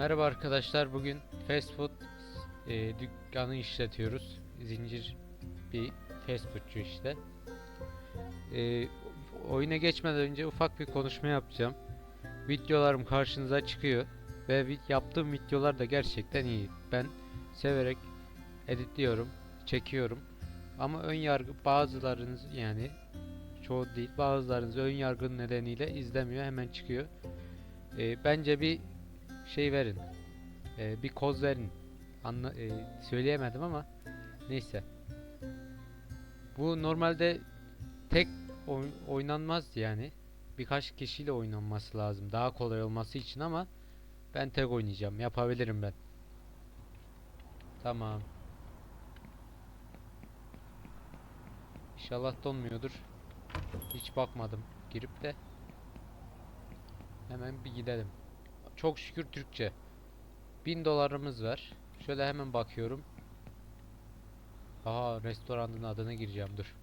Merhaba arkadaşlar. Bugün fast food e, dükkanı işletiyoruz. Zincir bir fast foodçu işte. E, oyuna geçmeden önce ufak bir konuşma yapacağım. Videolarım karşınıza çıkıyor ve yaptığım videolar da gerçekten iyi. Ben severek editliyorum, çekiyorum. Ama ön yargı bazılarınız yani çoğu değil bazılarınız ön yargı nedeniyle izlemiyor hemen çıkıyor. E, bence bir şey verin. Ee, bir koz verin. Anla, e, söyleyemedim ama neyse. Bu normalde tek oy- oynanmaz yani. Birkaç kişiyle oynanması lazım. Daha kolay olması için ama ben tek oynayacağım. Yapabilirim ben. Tamam. İnşallah donmuyordur. Hiç bakmadım girip de. Hemen bir gidelim. Çok şükür Türkçe. 1000 dolarımız var. Şöyle hemen bakıyorum. Aha restoranın adına gireceğim dur.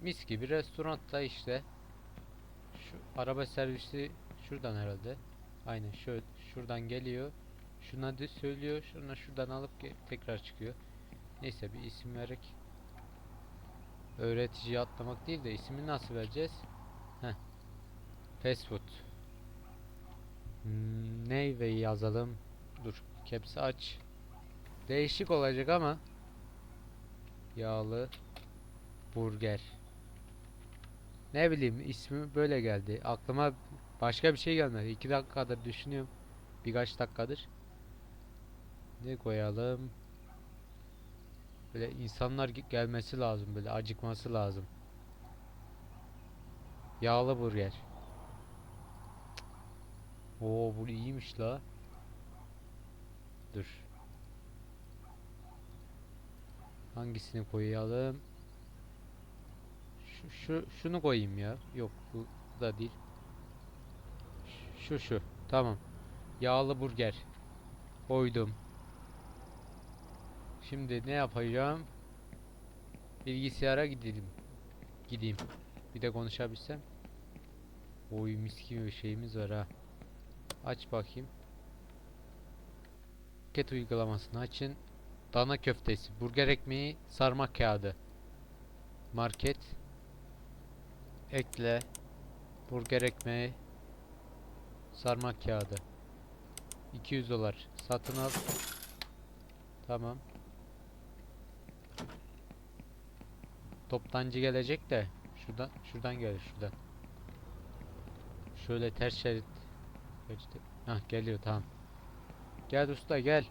Mis gibi restoranda işte. Şu araba servisi şuradan herhalde. Aynen şöyle şuradan geliyor. Şuna de söylüyor. Şuna şuradan alıp tekrar çıkıyor. Neyse bir isim vererek öğreticiye atlamak değil de ismini nasıl vereceğiz? Heh. Fast food. Hmm, Neyve yazalım. Dur. Caps'i aç. Değişik olacak ama. Yağlı burger. Ne bileyim ismi böyle geldi. Aklıma başka bir şey gelmedi. İki dakikadır düşünüyorum. Birkaç dakikadır. Ne koyalım? Böyle insanlar ge- gelmesi lazım. Böyle acıkması lazım. Yağlı burger. Oo bu iyiymiş la. Dur. Hangisini koyalım? Şu, şu şunu koyayım ya. Yok bu da değil. Şu şu. Tamam. Yağlı burger. Koydum. Şimdi ne yapacağım? Bilgisayara gidelim. Gideyim. Bir de konuşabilsem. Oy mis gibi bir şeyimiz var ha. Aç bakayım. Ket uygulamasını açın. Dana köftesi, burger ekmeği, sarma kağıdı. Market. Ekle. Burger ekmeği. Sarma kağıdı. 200 dolar. Satın al. Tamam. Toptancı gelecek de şuradan şuradan gelir şuradan. Şöyle ters şerit Geçti. Hah geliyor tamam. Gel usta gel.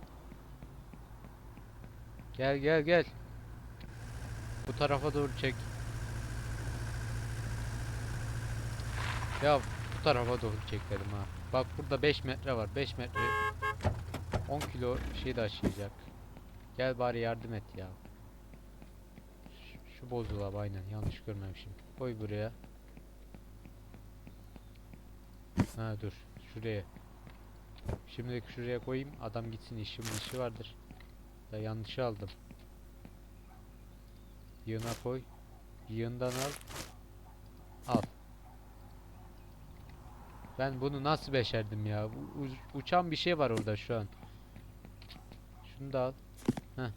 Gel gel gel. Bu tarafa doğru çek. Ya bu tarafa doğru çek dedim ha. Bak burada 5 metre var. 5 metre 10 kilo şey taşıyacak. Gel bari yardım et ya. Şu, şu bozulab aynen yanlış görmemişim. Koy buraya. Ha dur. Şuraya. Şimdilik şuraya koyayım. Adam gitsin işim işi vardır. Da yanlışı aldım. Yığına koy. Yığından al. Al. Ben bunu nasıl beşerdim ya? U- uçan bir şey var orada şu an. Şunu da al. Heh.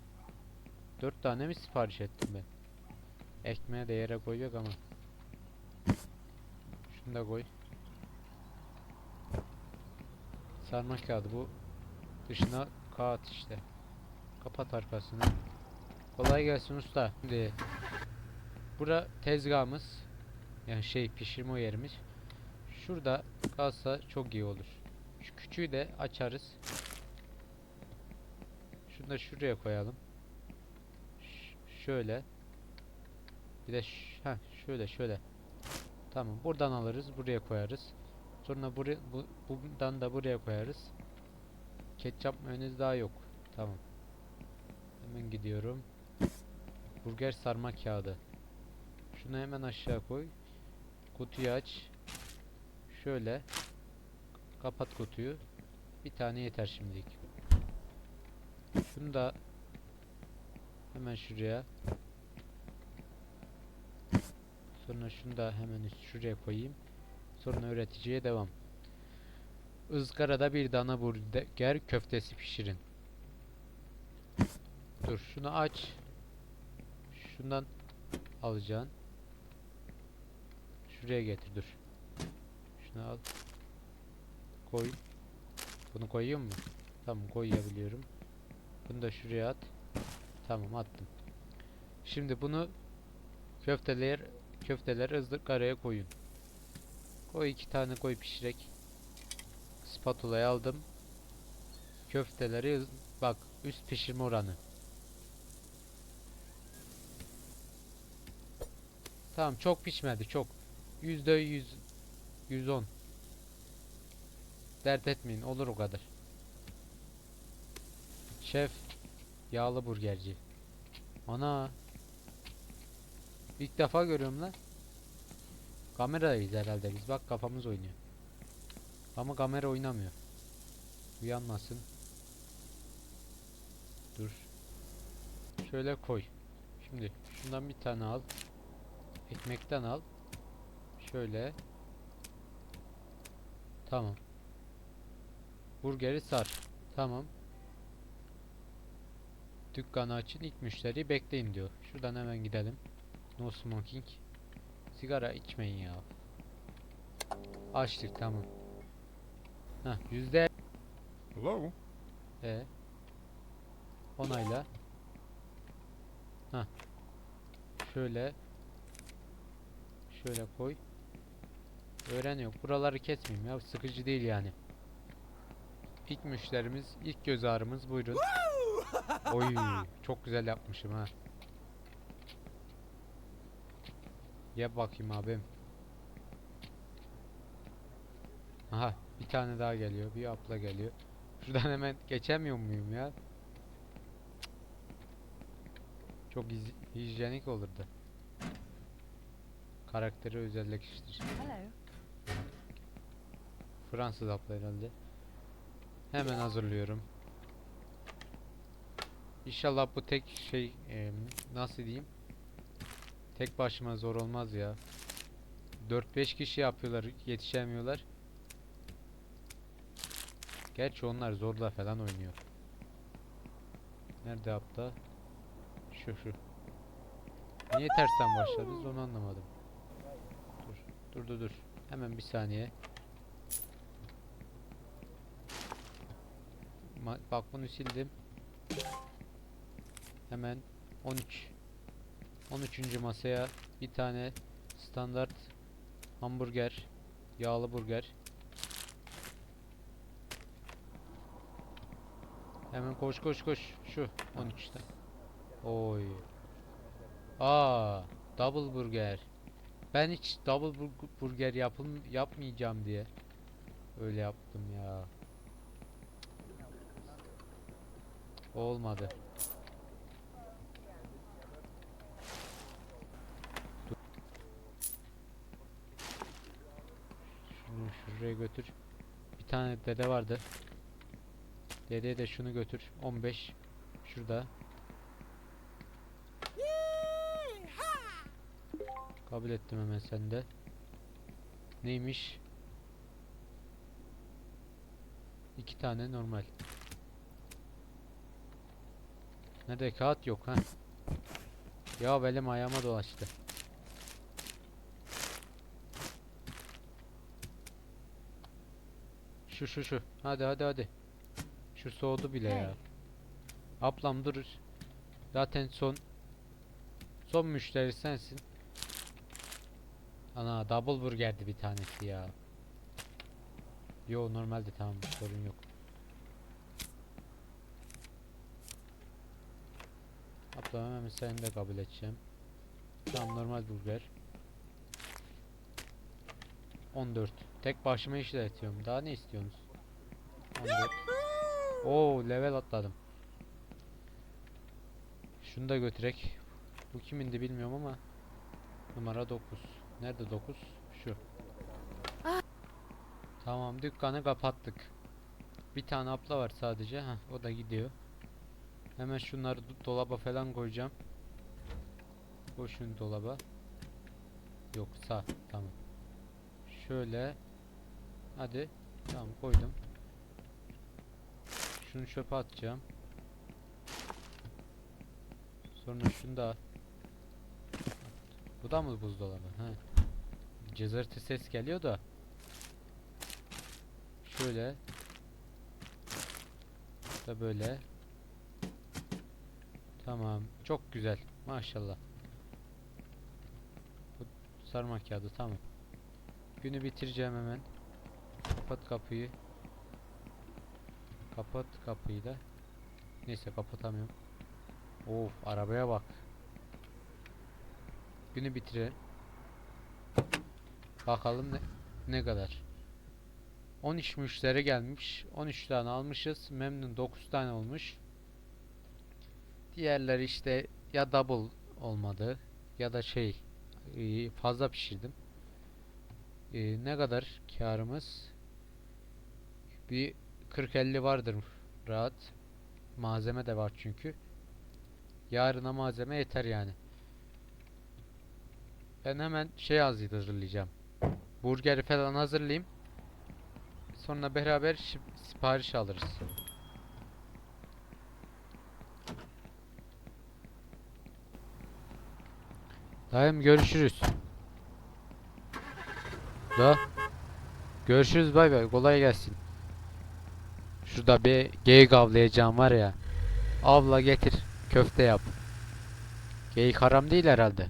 Dört tane mi sipariş ettim ben? Ekmeğe de yere koyacak ama. Şunu da koy. Sarma kağıdı bu. Dışına kağıt işte. Kapat arkasını. Kolay gelsin usta. Şimdi bura tezgahımız. Yani şey pişirme yerimiz. Şurada kalsa çok iyi olur. Şu küçüğü de açarız. Şunu da şuraya koyalım. Ş- şöyle. Bir de heh, şöyle şöyle. Tamam. Buradan alırız. Buraya koyarız. Sonra buraya bu, bundan da buraya koyarız. Ketçap mayonez daha yok. Tamam. Hemen gidiyorum. Burger sarma kağıdı. Şunu hemen aşağı koy. Kutuyu aç. Şöyle. Kapat kutuyu. Bir tane yeter şimdilik. Şunu da hemen şuraya. Sonra şunu da hemen şuraya koyayım. Sonra öğreticiye devam. ızgarada bir dana burger köftesi pişirin. Dur şunu aç. Şundan alacaksın. Şuraya getir dur. Şunu al. Koy. Bunu koyuyor mu? Tamam koyabiliyorum. Bunu da şuraya at. Tamam attım. Şimdi bunu köfteler köfteler ızgaraya koyun. Koy iki tane koy pişirek. Spatula'yı aldım. Köfteleri bak üst pişirme oranı. Tamam çok pişmedi çok. Yüzde yüz, yüz on. Dert etmeyin olur o kadar. Şef yağlı burgerci. Ana. İlk defa görüyorum lan. Kameradayız herhalde biz. Bak kafamız oynuyor. Ama kamera oynamıyor. Uyanmasın. Dur. Şöyle koy. Şimdi şundan bir tane al. Ekmekten al. Şöyle. Tamam. Burgeri sar. Tamam. Dükkanı açın ilk müşteriyi bekleyin diyor. Şuradan hemen gidelim. No smoking. Sigara içmeyin ya. Açtık tamam. Heh yüzde Hello? e. Onayla. Heh. Şöyle. Şöyle koy. Öğreniyor. Buraları kesmeyeyim ya. Sıkıcı değil yani. İlk müşterimiz, ilk göz ağrımız buyurun. Oy, çok güzel yapmışım ha. Ye bakayım abim. Aha, bir tane daha geliyor. Bir abla geliyor. Şuradan hemen geçemiyor muyum ya? Çok hijyenik olurdu. Karakteri özelleştir. Fransız abla herhalde. Hemen hazırlıyorum. İnşallah bu tek şey em, nasıl diyeyim? Tek başıma zor olmaz ya. 4-5 kişi yapıyorlar, yetişemiyorlar. Gerçi onlar zorla falan oynuyor. Nerede abla? Şu şu. Niye tersten başladınız onu anlamadım. Dur, dur dur dur. Hemen bir saniye. Ma- bak bunu sildim. Hemen 13. 13. masaya bir tane standart hamburger, yağlı burger. Hemen koş koş koş şu 13'te. Oy. Aa, double burger. Ben hiç double bur- burger yapım yapmayacağım diye öyle yaptım ya. Olmadı. Dur. Şunu şuraya götür. Bir tane dede vardı. Dedeye de şunu götür. 15. Şurada. Kabul ettim hemen sende. Neymiş? İki tane normal. Nerede kağıt yok ha? Ya benim ayağıma dolaştı. Şu şu şu. Hadi hadi hadi. Şu soğudu bile ya. Ablam dur. Zaten son son müşteri sensin. Ana double burgerdi bir tanesi ya. Yo normalde tamam sorun yok. Ablam hemen seni de kabul edeceğim. Tamam normal burger. 14. Tek başıma işletiyorum. Daha ne istiyorsunuz? 14. Oo level atladım. Şunu da götürek. Bu kimindi bilmiyorum ama numara 9. Nerede 9? Şu. Tamam dükkanı kapattık. Bir tane abla var sadece. Heh, o da gidiyor. Hemen şunları do- dolaba falan koyacağım. Koy şunu dolaba. Yok sağ. Tamam. Şöyle. Hadi. Tamam koydum. Şunu çöpe atacağım. Sonra şunu da Bu da mı buzdolabı? He. Cızırtı ses geliyor da. Şöyle. Da böyle. Tamam. Çok güzel. Maşallah. Bu sarma kağıdı tamam. Günü bitireceğim hemen. Kapat kapıyı. Kapat kapıyı da. Neyse kapatamıyorum. Of arabaya bak. Günü bitirelim. Bakalım ne, ne kadar. 13 müşteri gelmiş. 13 tane almışız. Memnun 9 tane olmuş. Diğerleri işte ya double olmadı ya da şey e, fazla pişirdim. E, ne kadar karımız? Bir 40-50 vardır rahat. Malzeme de var çünkü. Yarına malzeme yeter yani. Ben hemen şey hazırlayacağım. Burgeri falan hazırlayayım. Sonra beraber sipariş alırız. Dayım görüşürüz. Da. Görüşürüz bay bay. Kolay gelsin. Şurada bir geyik avlayacağım var ya. Avla getir. Köfte yap. Geyik haram değil herhalde.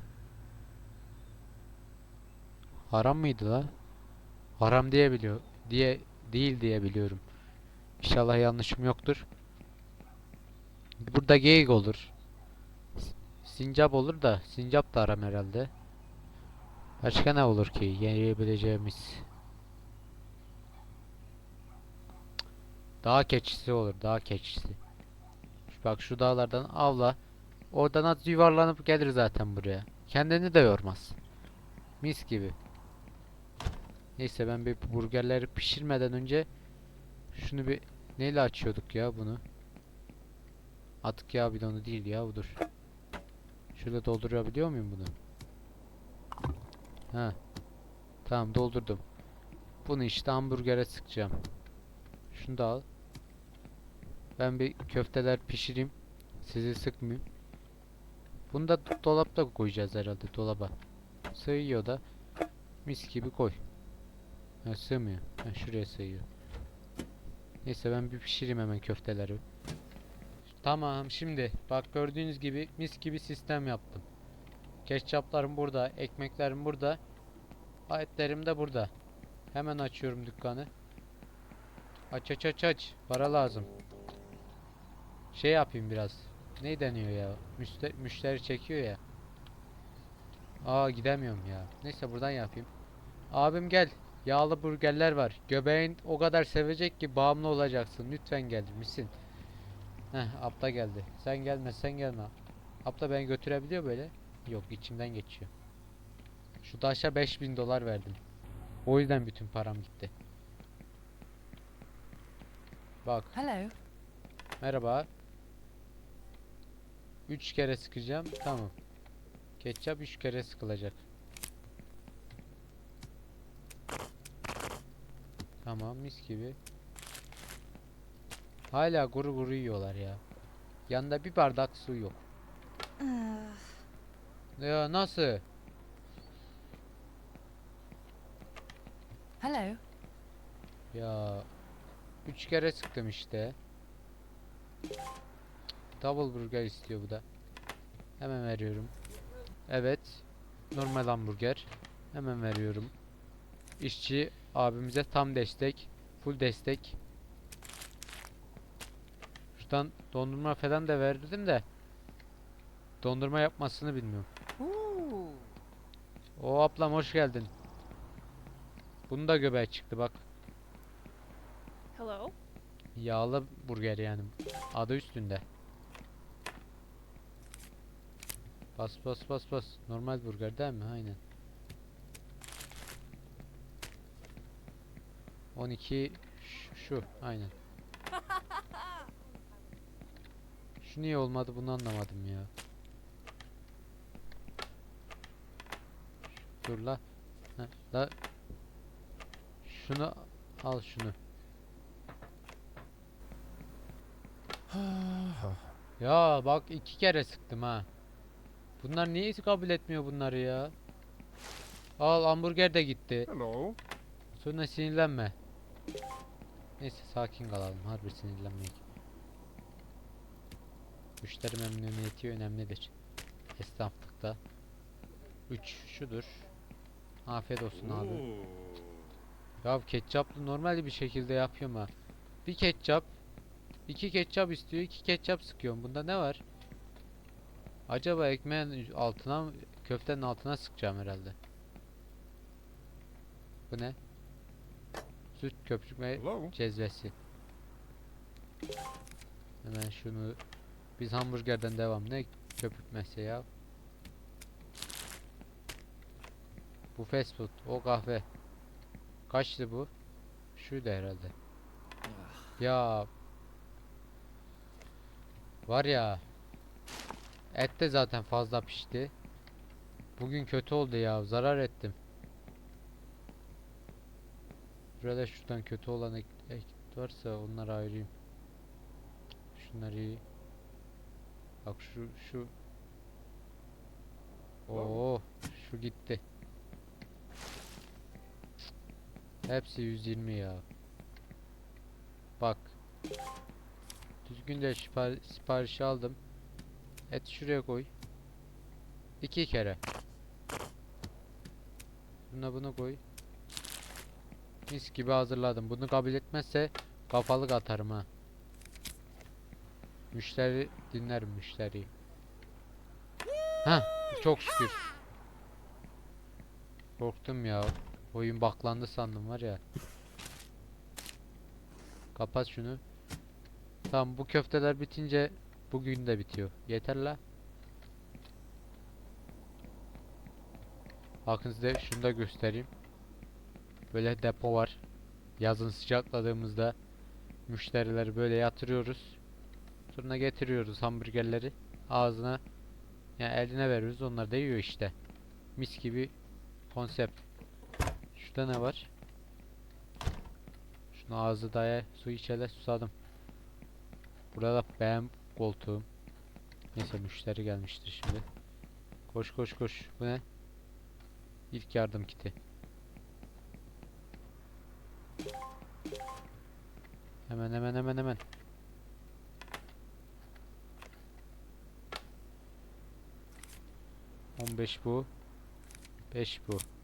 Haram mıydı la? Haram diye biliyor. Diye değil diye biliyorum. İnşallah yanlışım yoktur. Burada geyik olur. Sincap olur da sincap da haram herhalde. Başka ne olur ki yiyebileceğimiz? Dağ keçisi olur, dağ keçisi. Bak şu dağlardan avla. Oradan at yuvarlanıp gelir zaten buraya. Kendini de yormaz. Mis gibi. Neyse ben bir burgerleri pişirmeden önce şunu bir neyle açıyorduk ya bunu? Atık yağ bidonu değil ya budur. Şöyle doldurabiliyor muyum bunu? Ha. Tamam doldurdum. Bunu işte hamburgere sıkacağım. Şunu da al. Ben bir köfteler pişireyim. Sizi sıkmayayım. Bunu da do- dolapta koyacağız herhalde dolaba. Sığıyor da. Mis gibi koy. Ha, sığmıyor. Ha, şuraya sığıyor. Neyse ben bir pişireyim hemen köfteleri. Tamam şimdi bak gördüğünüz gibi mis gibi sistem yaptım. Ketçaplarım burada, ekmeklerim burada. Etlerim de burada. Hemen açıyorum dükkanı. Aç aç aç aç. Para lazım. Şey yapayım biraz. Ne deniyor ya? Müşteri, müşteri çekiyor ya. Aa gidemiyorum ya. Neyse buradan yapayım. Abim gel. Yağlı burgerler var. Göbeğin o kadar sevecek ki bağımlı olacaksın. Lütfen gel misin? Heh abla geldi. Sen gelme sen gelme. Abla beni götürebiliyor böyle. Yok içimden geçiyor. Şu taşa 5000 dolar verdim. O yüzden bütün param gitti. Bak Hello. merhaba. 3 kere sıkacağım. Tamam. Ketçap 3 kere sıkılacak. Tamam mis gibi. Hala guru guru yiyorlar ya. Yanında bir bardak su yok. Ya nasıl? Hello. Ya üç kere sıktım işte. Double burger istiyor bu da. Hemen veriyorum. Evet. Normal hamburger. Hemen veriyorum. İşçi abimize tam destek. Full destek. Şuradan dondurma falan da verdim de. Dondurma yapmasını bilmiyorum. O ablam hoş geldin. Bunun da göbeği çıktı bak. Hello? Yağlı burger yani. Adı üstünde. Bas bas bas bas. Normal burger değil mi? Aynen. 12 ş- şu aynen. Şu niye olmadı bunu anlamadım ya. Dur la. Ha, la. Şunu al şunu. ya bak iki kere sıktım ha. Bunlar niye kabul etmiyor bunları ya? Al hamburger de gitti. Hello. Sonra sinirlenme. Neyse sakin kalalım. Harbi sinirlenmeyin. Müşteri memnuniyeti önemlidir. Esnaflıkta. 3 şudur. Afiyet olsun abi. Ya ketçaplı normal bir şekilde yapıyorum ha. Bir ketçap, iki ketçap istiyor, iki ketçap sıkıyorum. Bunda ne var? Acaba ekmeğin altına, köftenin altına sıkacağım herhalde. Bu ne? Süt köpürtme cezvesi. Hemen şunu biz hamburgerden devam. Ne köpürtmesi ya? Bu fast food, o kahve. Kaçtı bu? Şuydu herhalde. Ya var ya et de zaten fazla pişti. Bugün kötü oldu ya. Zarar ettim. Burada şuradan kötü olan ek, ek varsa onları ayırayım. Şunları iyi. Bak şu şu. Oo, şu gitti. Hepsi 120 ya. Bak. Düzgünce sipar siparişi aldım. Et şuraya koy. İki kere. Buna bunu koy. Mis gibi hazırladım. Bunu kabul etmezse kafalık atarım ha. Müşteri dinlerim müşteriyi. Heh, çok şükür. Korktum ya. Oyun baklandı sandım var ya. Kapat şunu. Tamam bu köfteler bitince bugün de bitiyor. Yeter la. Bakın size şunu da göstereyim. Böyle depo var. Yazın sıcakladığımızda müşterileri böyle yatırıyoruz. Sonra getiriyoruz hamburgerleri ağzına yani eline veriyoruz. Onlar da yiyor işte. Mis gibi konsept. Şurada ne var? Şunu ağzı daya su içele susadım. Burada da beğen koltuğum. Neyse müşteri gelmiştir şimdi. Koş koş koş. Bu ne? İlk yardım kiti. Hemen hemen hemen hemen. On beş bu. Beş bu.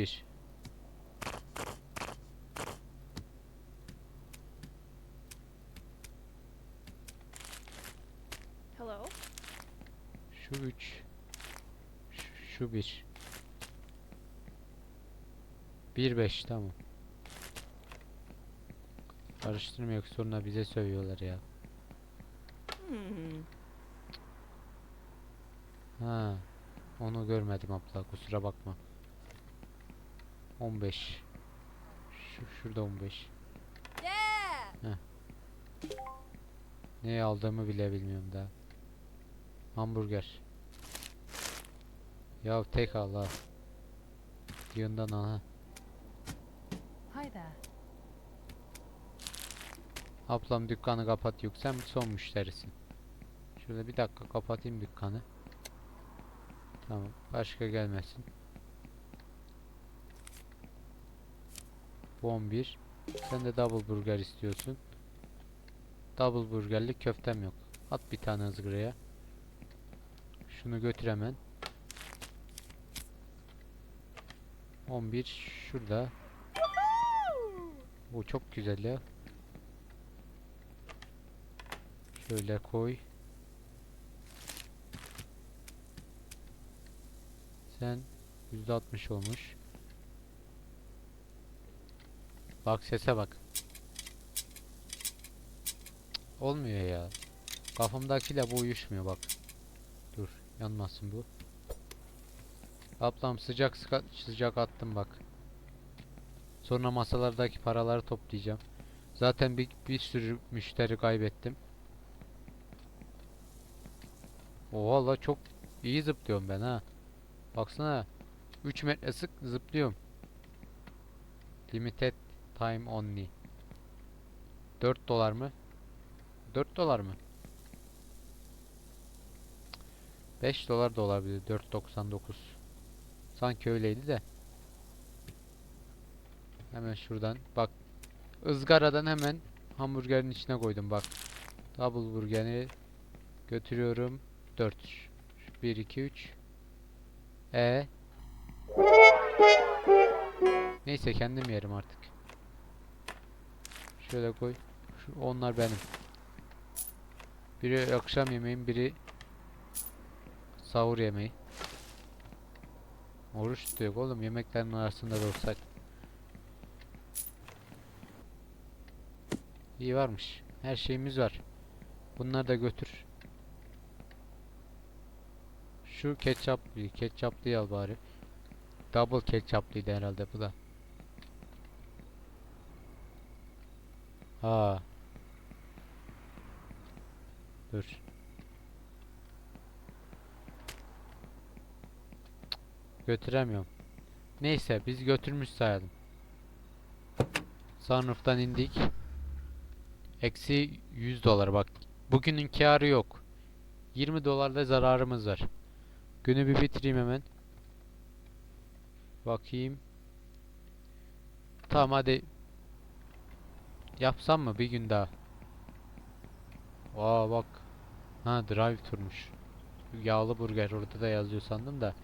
Üç bir. Hello? Şu üç. Şu, şu bir. Bir beş tamam. Karıştırma yok sonra bize sövüyorlar ya. Hmm. Ha. Onu görmedim abla kusura bakma. 15. Şu şurada 15. Yeah! Ne aldığımı bile bilmiyorum daha. Hamburger. Ya tek al ha. Yığından al ha. Ablam dükkanı kapat yok sen son müşterisin. Şöyle bir dakika kapatayım dükkanı. Tamam başka gelmesin. Bu 11. Sen de double burger istiyorsun. Double burgerlik köftem yok. At bir tane ızgaraya. Şunu götür hemen. 11 şurada. Bu çok güzel ya. Şöyle koy. Sen %60 olmuş. Bak sese bak. Olmuyor ya. Kafamdakiyle bu uyuşmuyor bak. Dur yanmasın bu. Ablam sıcak, sıcak attım bak. Sonra masalardaki paraları toplayacağım. Zaten bir, bir sürü müşteri kaybettim. Oha la çok iyi zıplıyorum ben ha. Baksana 3 metre sık zıplıyorum. Limited time only. 4 dolar mı? 4 dolar mı? 5 dolar da olabilir. 4.99. Sanki öyleydi de. Hemen şuradan bak. ızgaradan hemen hamburgerin içine koydum bak. Double burgeri götürüyorum. 4. 1 2 3. E Neyse kendim yerim artık. Şöyle koy. Şu onlar benim. Biri akşam yemeğim, biri sahur yemeği. Oruç tutuyor oğlum yemeklerin arasında da olsak. İyi varmış. Her şeyimiz var. Bunları da götür. Şu ketçaplıyı, ketçaplıyı al bari. Double ketçaplıydı herhalde bu da. Ha. Dur. Götüremiyorum. Neyse biz götürmüş sayalım. Sunroof'tan indik. Eksi 100 dolar bak. Bugünün karı yok. 20 dolarda zararımız var. Günü bir bitireyim hemen. Bakayım. Tamam hadi. Yapsam mı bir gün daha? Aa bak. Ha drive turmuş. Yağlı burger orada da yazıyor sandım da.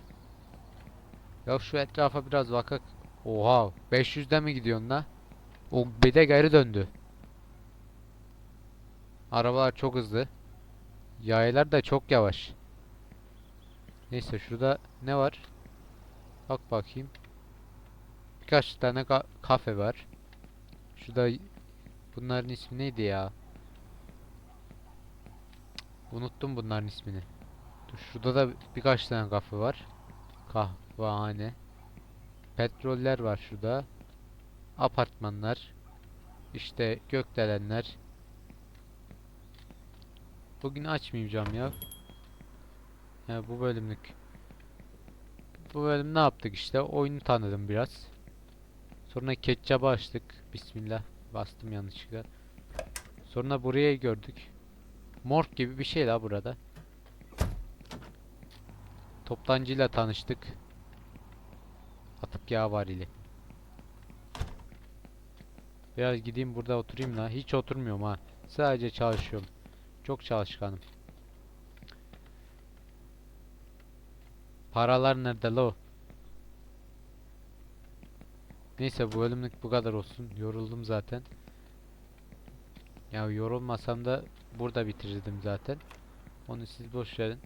Ya şu etrafa biraz bakak. Oha 500'de mi gidiyorsun la? O bir de geri döndü. Arabalar çok hızlı. Yaylar da çok yavaş. Neyse şurada ne var? Bak bakayım. Birkaç tane ka- kafe var. Şurada bunların ismi neydi ya? Unuttum bunların ismini. Dur şurada da birkaç tane kafe var. Kahvehane. Petroller var şurada. Apartmanlar. İşte gökdelenler. Bugün açmayacağım ya. Ya bu bölümlük. Bu bölüm ne yaptık işte? Oyunu tanıdım biraz. Sonra ketçabı açtık. Bismillah. Bastım yanlışlıkla. Sonra burayı gördük. Morg gibi bir şey la burada. Toptancıyla tanıştık. Atık yağ var ile. Biraz gideyim burada oturayım la. Hiç oturmuyorum ha. Sadece çalışıyorum. Çok çalışkanım. Paralar nerede lo? Neyse bu bölümlük bu kadar olsun. Yoruldum zaten. Ya yorulmasam da burada bitirirdim zaten. Onu siz boş verin.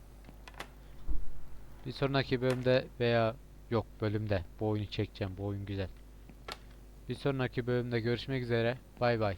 Bir sonraki bölümde veya yok bölümde bu oyunu çekeceğim. Bu oyun güzel. Bir sonraki bölümde görüşmek üzere. Bay bay.